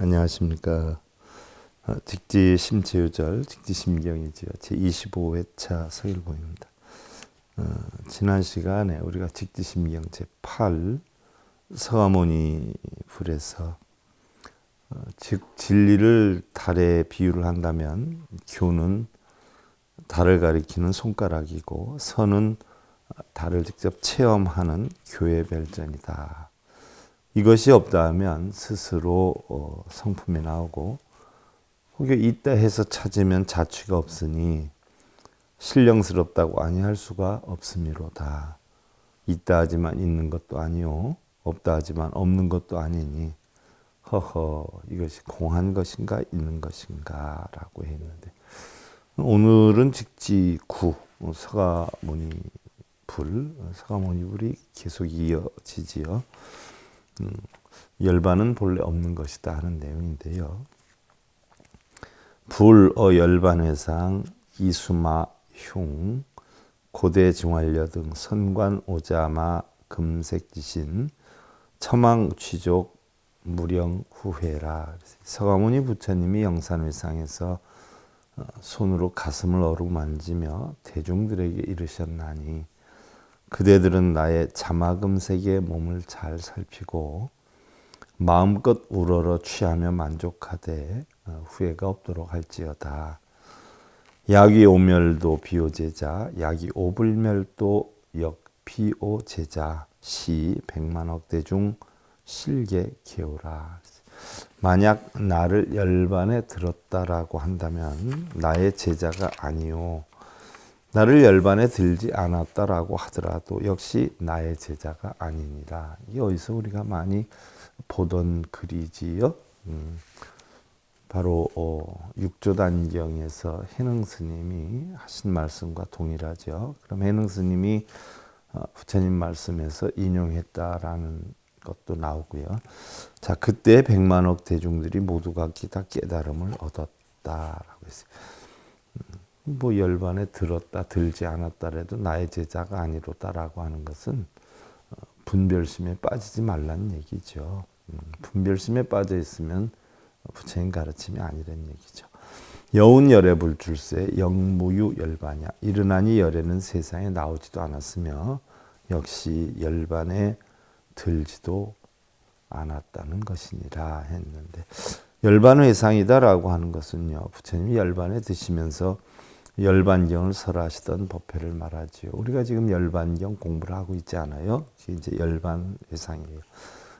안녕하십니까. 어, 직지 심체유절, 직지 심경이지요. 제 25회차 서일보입니다. 어, 지난 시간에 우리가 직지 심경 제 8, 서가모니 불에서 어, 즉 진리를 달에 비유를 한다면 교는 달을 가리키는 손가락이고 선은 달을 직접 체험하는 교회 별전이다. 이것이 없다면 스스로 어, 성품이 나오고 혹여 있다 해서 찾으면 자취가 없으니 신령스럽다고 아니할 수가 없음이로다. 있다 하지만 있는 것도 아니요 없다 하지만 없는 것도 아니니 허허 이것이 공한 것인가 있는 것인가라고 했는데 오늘은 직지 구 어, 서가모니 불 서가모니 불이 계속 이어지지요. 음, 열반은 본래 없는 것이다 하는 내용인데요. 불어 열반회상 이수마 흉 고대 중활려 등 선관 오자마 금색지신 처망 취족 무령 후회라 서가모니 부처님이 영산회상에서 어, 손으로 가슴을 어루만지며 대중들에게 이르셨나니 그대들은 나의 자마금색의 몸을 잘 살피고 마음껏 우러러 취하며 만족하되 어, 후회가 없도록 할지어다. 야기 오멸도 비오제자, 야기 오불멸도 역 비오제자, 시 백만억 대 중 실계 개오라. 만약 나를 열반에 들었다라고 한다면 나의 제자가 아니요. 나를 열반에 들지 않았다라고 하더라도 역시 나의 제자가 아니니라. 이게 어디서 우리가 많이 보던 글이지요. 음, 바로 어, 육조단경에서 해능 스님이 하신 말씀과 동일하죠. 그럼 해능 스님이 어, 부처님 말씀에서 인용했다라는 것도 나오고요. 자, 그때 백만억 대중들이 모두가 다 깨달음을 얻었다라고 했어요. 뭐 열반에 들었다 들지 않았다라도 나의 제자가 아니로다라고 하는 것은 어, 분별심에 빠지지 말라는 얘기죠. 음, 분별심에 빠져 있으면 부처님 가르침이 아니라는 얘기죠. 여운 열에 불출세 영무유 열반야 이르나니 열에는 세상에 나오지도 않았으며 역시 열반에 들지도 않았다는 것이니라 했는데 열반 회상이다라고 하는 것은요 부처님이 열반에 드시면서 열반경을 설하시던 법회를 말하지요. 우리가 지금 열반경 공부를 하고 있지 않아요? 이제 열반 회상이에요.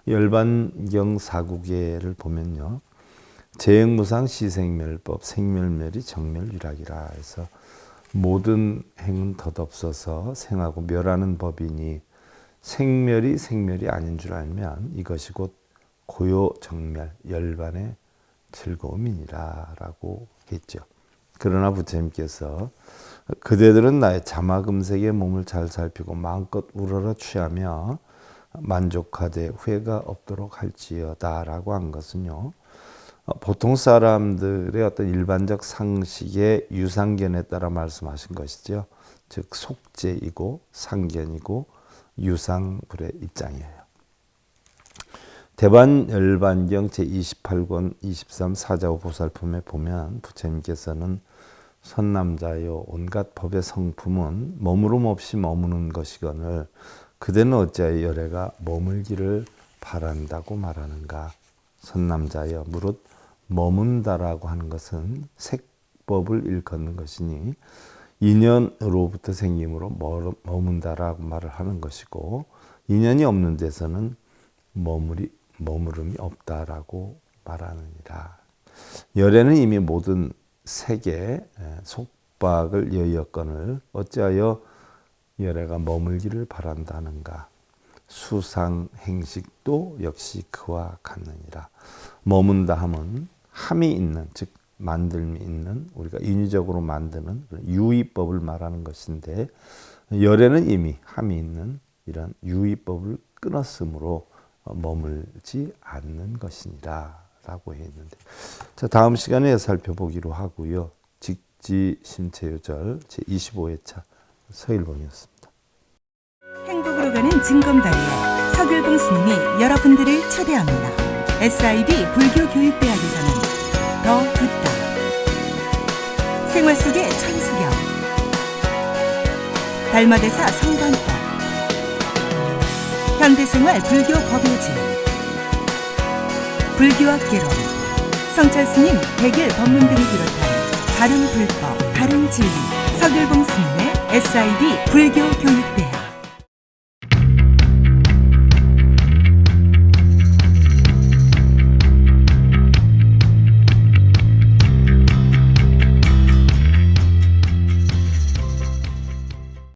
열반경 사국예를 보면요. 재행무상 시생멸법 생멸멸이 정멸유락이라 해서 모든 행은 덧없어서 생하고 멸하는 법이니 생멸이 생멸이 아닌 줄 알면 이것이 곧 고요 정멸 열반의 즐거움이니라라고 했죠. 그러나 부처님께서 그대들은 나의 자마금색의 몸을 잘 살피고 마음껏 우러러 취하며 만족하되 후회가 없도록 할지어다라고 한 것은요. 보통 사람들의 어떤 일반적 상식의 유상견에 따라 말씀하신 것이죠. 즉 속죄이고 상견이고 유상불의 입장이에요. 대반 열반경 제28권 23 사자오 보살품에 보면 부처님께서는 선남자요 온갖 법의 성품은 머무름 없이 머무는 것이거늘 그대는 어찌하여 열애가 머물기를 바란다고 말하는가? 선남자여 무릇 머문다라고 하는 것은 색법을 일컫는 것이니 인연으로부터 생김으로 머문다라고 말을 하는 것이고 인연이 없는 데서는 머무리 머무름이 없다라고 말하느니라. 열에는 이미 모든 세계 속박을 여였건을 어찌하여 열애가 머물기를 바란다는가. 수상 행식도 역시 그와 같느니라. 머문다 함은 함이 있는 즉 만들미 있는 우리가 인위적으로 만드는 유의법을 말하는 것인데 열에는 이미 함이 있는 이런 유의법을 끊었으므로 머물지 않는 것이니라 라고 했는데 자 다음 시간에 살펴보기로 하고요. 직지 신체유절 제25회차 서일봉이었습니다. 행복으로 가는 진검다리에 서귤봉 스님이 여러분들을 초대합니다. SIB 불교교육대학에서는 더 듣다. 생활 속의 천수경. 달마대사 성관법. 현대생활 불교 법요지. 불교학 개론. 성찰 스님 백일 법문 등을 비롯한 다른 불법, 다른 진리. 서길봉 스님의 SIB 불교 교육대학.